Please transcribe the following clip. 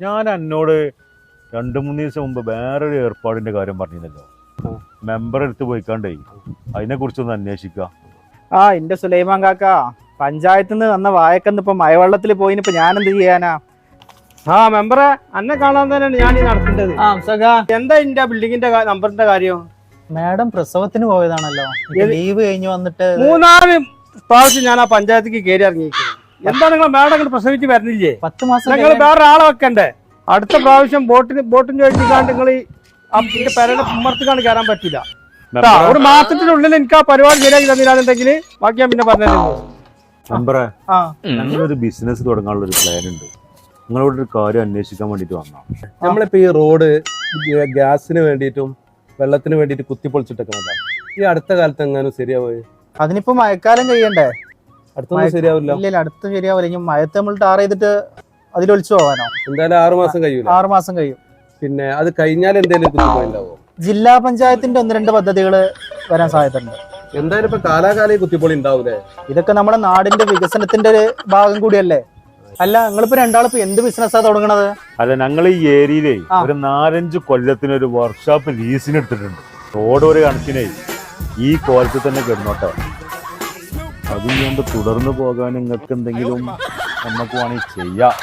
ഞാൻ എന്നോട് രണ്ട് മൂന്ന് ദിവസം മുമ്പ് വേറൊരു ഏർപ്പാടിന്റെ കാര്യം പറഞ്ഞിരുന്നല്ലോ. മെമ്പർ എടുത്ത് പോയിക്കാണ്ടേ അതിനെ കുറിച്ചൊന്ന് അന്വേഷിക്കുക ആ എന്റെ സുലൈമാൻ കാക്ക പഞ്ചായത്തിൽ നിന്ന് വന്ന വായക്കന്ന് ഇപ്പൊ മഴവെള്ളത്തിൽ ഞാൻ എന്ത് ചെയ്യാനാ? ആ മെമ്പറെ അന്നെ കാണാൻ തന്നെയാണ് ഞാൻ ഈ നടത്തേണ്ടത് എന്താ ഇന്റെ ബിൽഡിങ്ങിന്റെ നമ്പറിന്റെ കാര്യം? മാഡം പ്രസവത്തിന് പോയതാണല്ലോ. ലീവ് കഴിഞ്ഞ് വന്നിട്ട് മൂന്നാൽ പ്രാവശ്യം ഞാൻ ആ പഞ്ചായത്തേക്ക് കയറി ഇറങ്ങിയിരിക്കുന്നത് എന്താ നിങ്ങൾ മേഡം ഇങ്ങോട്ട് പ്രസവിച്ച് വരുന്നില്ലേ പത്ത് മാസം നിങ്ങൾ വേറെ ആളെ വെക്കണ്ടേ? അടുത്ത പ്രാവശ്യം ബോട്ടിന് ബോട്ടിന് ചോദിച്ചിട്ടാണ്ട് നിങ്ങൾ എന്റെ പെരയുടെ ഉമ്മർത്തിക്കാണ് കയറാൻ പറ്റില്ല ഒരു മാസത്തിനുള്ളിൽ എനിക്ക് ആ പരിപാടി ശരിയാക്കി തന്നില്ലാന്നുണ്ടെങ്കിൽ ബാക്കി ഞാൻ പിന്നെ പറഞ്ഞു ഞങ്ങളൊരു ബിസിനസ് തുടങ്ങാനുള്ള ഒരു പ്ലാൻ ഉണ്ട് നിങ്ങളോട് ഒരു കാര്യം അന്വേഷിക്കാൻ വേണ്ടിട്ട് വന്നാ നമ്മളിപ്പോ ഈ റോഡ് ഗ്യാ- ഗ്യാസിന് വേണ്ടിയിട്ടും വെള്ളത്തിന് വേണ്ടിയിട്ട് കുത്തിപ്പൊളിച്ചിട്ടൊക്കെ ഈ അടുത്ത കാലത്ത് എങ്ങാനും ശരിയാവോ? അതിനിപ്പോ മഴക്കാലം കഴിയണ്ടേ? ഇല്ല അടുത്ത് ശരിയാവില്ല. ഇനി മഴത്ത് നമ്മൾ ടാർ ചെയ്തിട്ട് അതിലൊളിച്ചു പോകാനോ? എന്തായാലും ആറു മാസം കഴിയും ആറ് മാസം കഴിയും. പിന്നെ അത് കഴിഞ്ഞാൽ എന്തെങ്കിലും ജില്ലാ പഞ്ചായത്തിന്റെ ഒന്ന് രണ്ട് പദ്ധതികൾ വരാൻ സാധ്യതയുണ്ട്. എന്തായാലും ഇപ്പൊ കാലാകാലം ഈ കുത്തിപ്പൊളി ഉണ്ടാവൂലേ? ഇതൊക്കെ നമ്മുടെ നാടിന്റെ വികസനത്തിന്റെ ഒരു ഭാഗം കൂടിയല്ലേ? അല്ല നിങ്ങളിപ്പോ രണ്ടാളിപ്പോ എന്ത് ബിസിനസ്സാ തുടങ്ങണത്? അല്ല ഞങ്ങൾ ഈ ഏരിയയിലെ ഒരു നാലഞ്ച് കൊല്ലത്തിന് ഒരു വർക്ക്ഷോപ്പ് ലീസിന് എടുത്തിട്ടുണ്ട്. റോഡ് ഒരു കണക്കിനെ ഈ കോലത്തിൽ തന്നെ കിടന്നോട്ടെ. അത് കൊണ്ട് തുടർന്ന് പോകാൻ നിങ്ങൾക്ക് എന്തെങ്കിലും നമുക്ക് വേണമെങ്കിൽ ചെയ്യാം.